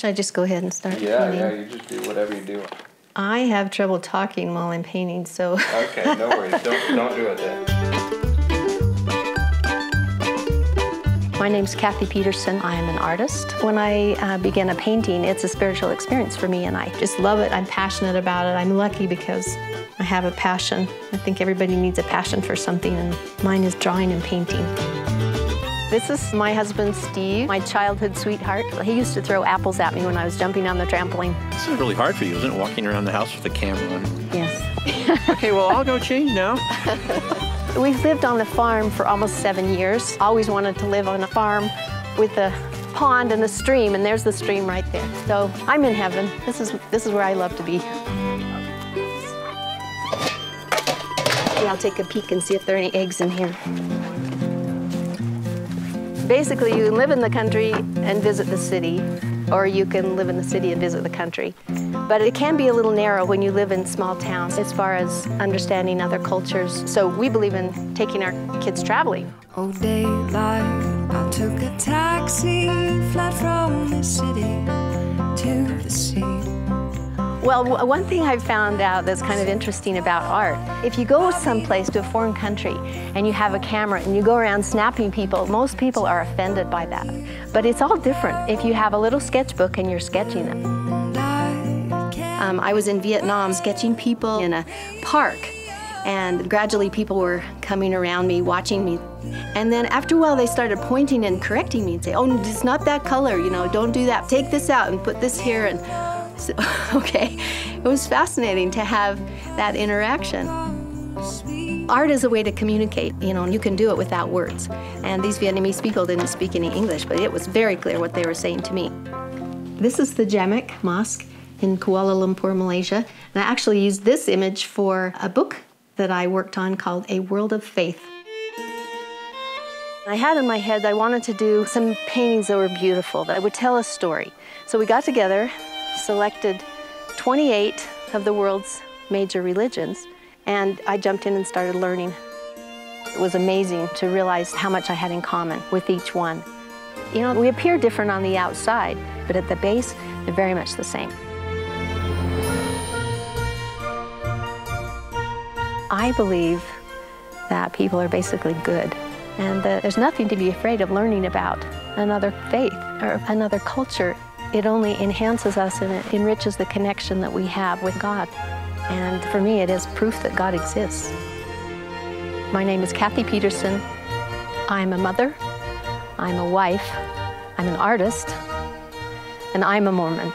Should I just go ahead and start Yeah, painting? yeah, you just do whatever you do. I have trouble talking while I'm painting, so Okay, no worries. don't don't do it then. my name's Kathy Peterson. I'm an artist. When I uh, begin a painting, it's a spiritual experience for me, and I just love it. I'm passionate about it. I'm lucky because I have a passion. I think everybody needs a passion for something, and mine is drawing and painting. This is my husband, Steve, my childhood sweetheart. He used to throw apples at me when I was jumping on the trampoline. This is really hard for you, isn't it? Walking around the house with a camera on. Yes. Okay, well, I'll go change now. We've lived on the farm for almost seven years. Always wanted to live on a farm with a pond and a stream, and there's the stream right there. So I'm in heaven. This is this is where I love to be. Yeah, I'll take a peek and see if there are any eggs in here. Basically, you can live in the country and visit the city, or you can live in the city and visit the country. But it can be a little narrow when you live in small towns as far as understanding other cultures. So we believe in taking our kids traveling. Oh, daylight, I took a taxi, fled from the city to the sea. Well, one thing I've found out that's kind of interesting about art, if you go someplace to a foreign country and you have a camera and you go around snapping people, most people are offended by that. But it's all different if you have a little sketchbook and you're sketching them. I Um, I was in Vietnam sketching people in a park, and gradually people were coming around me, watching me. And then after a while, they started pointing and correcting me and say, "Oh, it's not that color. You know, don't do that. Take this out and put this here." And so, okay, it was fascinating to have that interaction. Art is a way to communicate, you know, and you can do it without words. And these Vietnamese people didn't speak any English, but it was very clear what they were saying to me. This is the Jamek Mosque in Kuala Lumpur, Malaysia. And I actually used this image for a book that I worked on called A World of Faith. I had in my head I wanted to do some paintings that were beautiful, that would tell a story. So we got together, selected 28 of the world's major religions, and I jumped in and started learning. It was amazing to realize how much I had in common with each one. You know, we appear different on the outside, but at the base, they're very much the same. I believe that people are basically good, and that there's nothing to be afraid of learning about another faith or another culture. It only enhances us and it enriches the connection that we have with God. And for me, it is proof that God exists. My name is Kathy Peterson. I'm a mother, I'm a wife, I'm an artist, and I'm a Mormon.